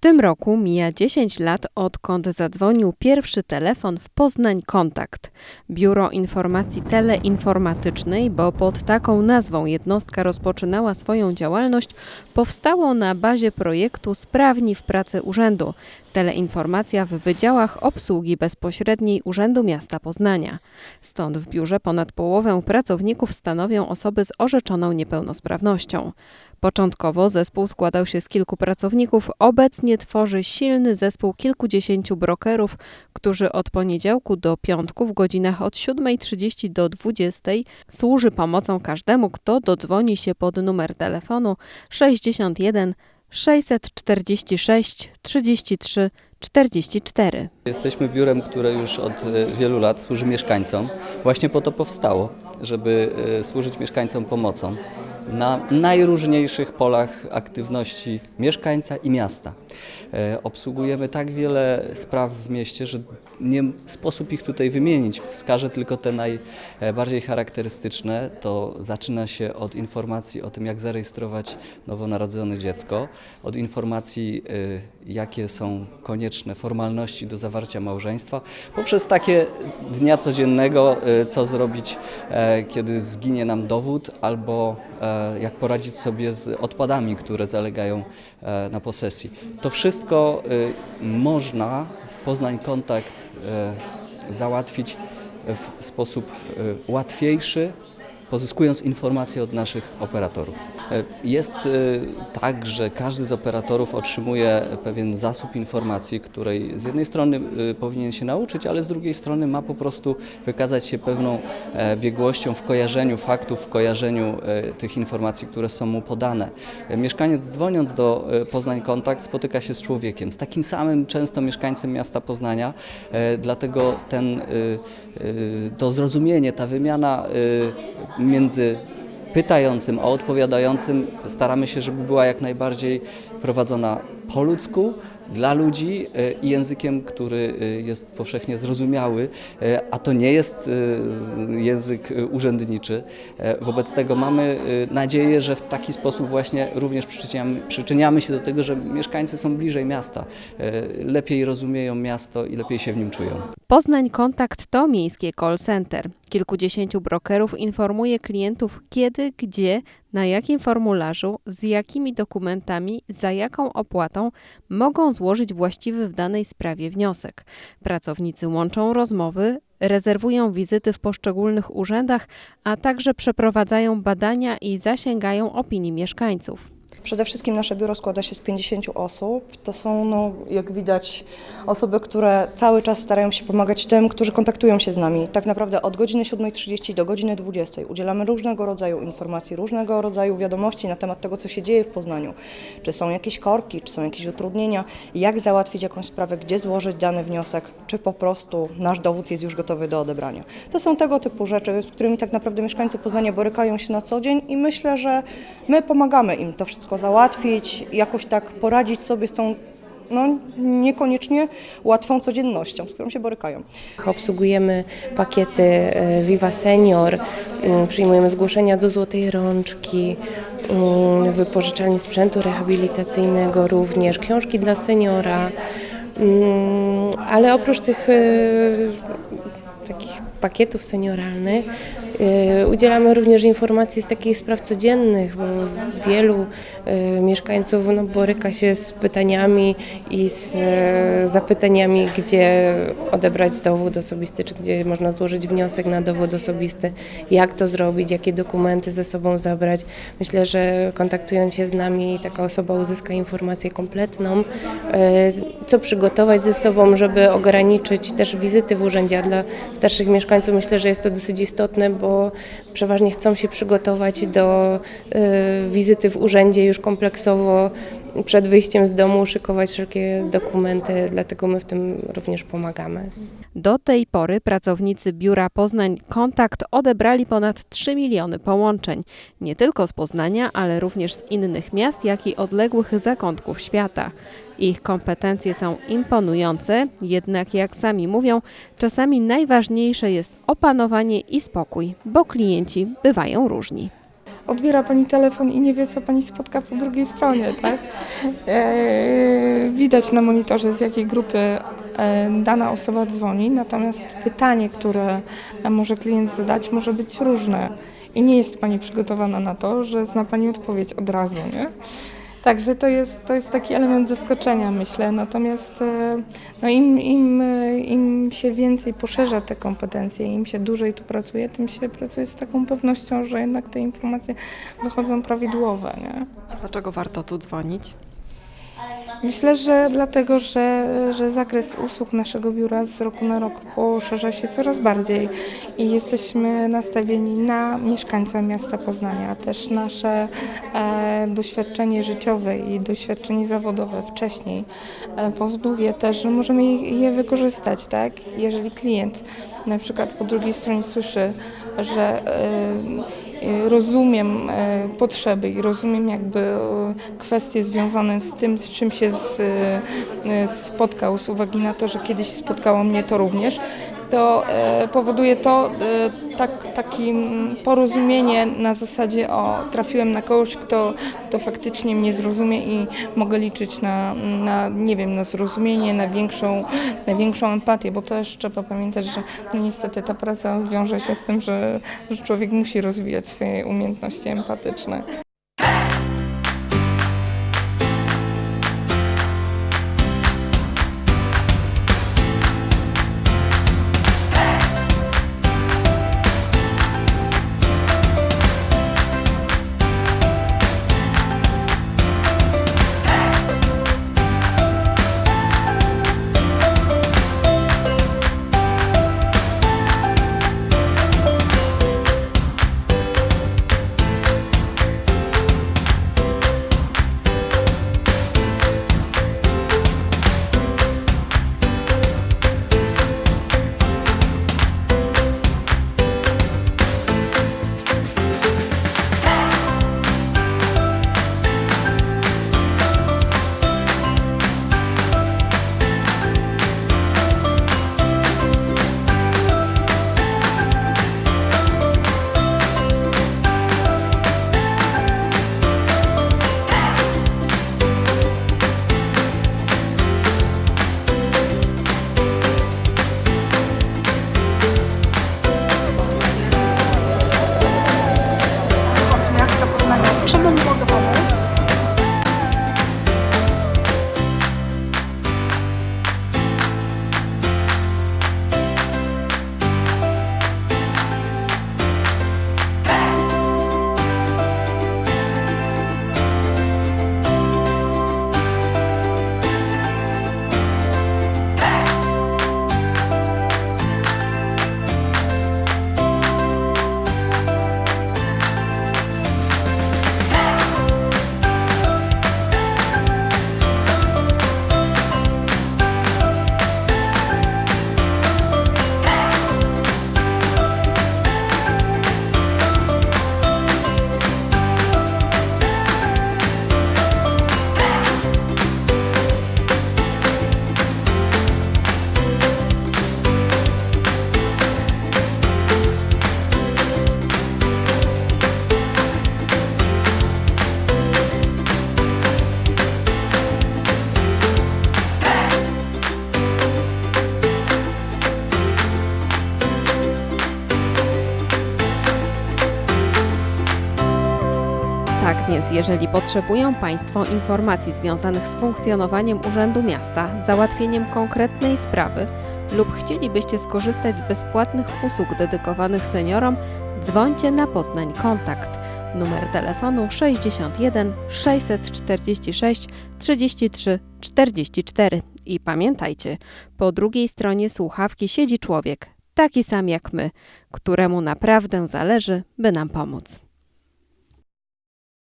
tym roku mija 10 lat, odkąd zadzwonił pierwszy telefon w Poznań Kontakt. Biuro Informacji Teleinformatycznej, bo pod taką nazwą jednostka rozpoczynała swoją działalność, powstało na bazie projektu Sprawni w pracy urzędu. Teleinformacja w wydziałach obsługi bezpośredniej Urzędu Miasta Poznania. Stąd w biurze ponad połowę pracowników stanowią osoby z orzeczoną niepełnosprawnością. Początkowo zespół składał się z kilku pracowników, obecnie tworzy silny zespół kilkudziesięciu brokerów, którzy od poniedziałku do piątku w godzinach od 7.30 do 20.00 służy pomocą każdemu, kto dodzwoni się pod numer telefonu 61 646 33 44. Jesteśmy biurem, które już od e, wielu lat służy mieszkańcom. Właśnie po to powstało, żeby e, służyć mieszkańcom pomocą na najróżniejszych polach aktywności mieszkańca i miasta. E, Obsługujemy tak wiele spraw w mieście, że nie sposób ich tutaj wymienić. Wskażę tylko te najbardziej charakterystyczne. To zaczyna się od informacji o tym, jak zarejestrować nowonarodzone dziecko, od informacji, e, jakie są konieczne formalności do zawarcia małżeństwa, poprzez takie dnia codziennego, e, co zrobić, e, kiedy zginie nam dowód, albo e, jak poradzić sobie z odpadami, które zalegają e, na posesji. To wszystko e, można Poznań Kontakt e, załatwić w sposób e, łatwiejszy, pozyskując informacje od naszych operatorów. E, Jest e, tak, że każdy z operatorów otrzymuje pewien zasób informacji, której z jednej strony e, powinien się nauczyć, ale z drugiej strony ma po prostu wykazać się pewną biegłością w kojarzeniu faktów, w kojarzeniu tych informacji, które są mu podane. Mieszkaniec dzwoniąc do Poznań Kontakt spotyka się z człowiekiem, z takim samym często mieszkańcem miasta Poznania, dlatego ten, to zrozumienie, ta wymiana między pytającym a odpowiadającym staramy się, żeby była jak najbardziej prowadzona po ludzku, dla ludzi e, i językiem, który e, jest powszechnie zrozumiały, e, a to nie jest język urzędniczy. Wobec tego mamy nadzieję, że w taki sposób właśnie również przyczyniamy, przyczyniamy się do tego, że mieszkańcy są bliżej miasta, lepiej rozumieją miasto i lepiej się w nim czują. Poznań Kontakt to miejskie call center. Kilkudziesięciu brokerów informuje klientów kiedy, gdzie, na jakim formularzu, z jakimi dokumentami, za jaką opłatą mogą złożyć właściwy w danej sprawie wniosek. Pracownicy łączą rozmowy, rezerwują wizyty w poszczególnych urzędach, a także przeprowadzają badania i zasięgają opinii mieszkańców. Przede wszystkim nasze biuro składa się z 50 osób. To są, no, jak widać, osoby, które cały czas starają się pomagać tym, którzy kontaktują się z nami. Tak naprawdę od godziny 7.30 do godziny 20.00 udzielamy różnego rodzaju informacji, różnego rodzaju wiadomości na temat tego, co się dzieje w Poznaniu. Czy są jakieś korki, czy są jakieś utrudnienia, jak załatwić jakąś sprawę, gdzie złożyć dany wniosek, czy po prostu nasz dowód jest już gotowy do odebrania. To są tego typu rzeczy, z którymi tak naprawdę mieszkańcy Poznania borykają się na co dzień i myślę, że my pomagamy im to wszystko załatwić, jakoś tak poradzić sobie z tą no, niekoniecznie łatwą codziennością, z którą się borykają. Obsługujemy pakiety e, Viva Senior, mm, przyjmujemy zgłoszenia do Złotej Rączki, mm, wypożyczalni sprzętu rehabilitacyjnego również, książki dla seniora, mm, ale oprócz tych e, takich pakietów senioralnych udzielamy również informacji z takich spraw codziennych, bo wielu e, mieszkańców no, boryka się z pytaniami i z e, zapytaniami, gdzie odebrać dowód osobisty, czy gdzie można złożyć wniosek na dowód osobisty, jak to zrobić, jakie dokumenty ze sobą zabrać. Myślę, że kontaktując się z nami, taka osoba uzyska informację kompletną, e, co przygotować ze sobą, żeby ograniczyć też wizyty w urzędzie, a dla starszych mieszkańców myślę, że jest to dosyć istotne, bo przeważnie chcą się przygotować do e, wizyty w urzędzie już kompleksowo przed wyjściem z domu, szykować wszelkie dokumenty, dlatego my w tym również pomagamy. Do tej pory pracownicy biura Poznań Kontakt odebrali ponad 3 miliony połączeń, nie tylko z Poznania, ale również z innych miast, jak i odległych zakątków świata. Ich kompetencje są imponujące, jednak jak sami mówią, czasami najważniejsze jest opanowanie i spokój, bo klienci bywają różni. Odbiera pani telefon i nie wie, co pani spotka po drugiej stronie, tak? Eee, widać na monitorze, z jakiej grupy e, dana osoba dzwoni, natomiast pytanie, które e, może klient zadać, może być różne. I nie jest Pani przygotowana na to, że zna Pani odpowiedź od razu, nie? Także to jest, to jest taki element zaskoczenia, myślę. Natomiast e, no im, im, e, im się więcej poszerza te kompetencje, im się dłużej tu pracuje, tym się pracuje z taką pewnością, że jednak te informacje wychodzą prawidłowe. Nie? Dlaczego warto tu dzwonić? Myślę, że dlatego, że, że zakres usług naszego biura z roku na rok poszerza się coraz bardziej i jesteśmy nastawieni na mieszkańca miasta Poznania. Też nasze e, doświadczenie życiowe i doświadczenie zawodowe wcześniej e, powoduje też, że możemy je wykorzystać, tak? Jeżeli klient na przykład po drugiej stronie słyszy, że e, rozumiem e, potrzeby i rozumiem jakby e, kwestie związane z tym, z czym się z, spotkał z uwagi na to, że kiedyś spotkało mnie to również, to e, powoduje to e, tak, takie porozumienie na zasadzie o trafiłem na kogoś, kto, kto faktycznie mnie zrozumie i mogę liczyć na, na nie wiem, na zrozumienie, na większą, na większą empatię, bo też trzeba pamiętać, że no niestety ta praca wiąże się z tym, że, że człowiek musi rozwijać swoje umiejętności empatyczne. Tak więc, jeżeli potrzebują Państwo informacji związanych z funkcjonowaniem Urzędu Miasta, załatwieniem konkretnej sprawy lub chcielibyście skorzystać z bezpłatnych usług dedykowanych seniorom, dzwońcie na Poznań Kontakt. Numer telefonu 61 646 33 44. I pamiętajcie, po drugiej stronie słuchawki siedzi człowiek, taki sam jak my, któremu naprawdę zależy, by nam pomóc.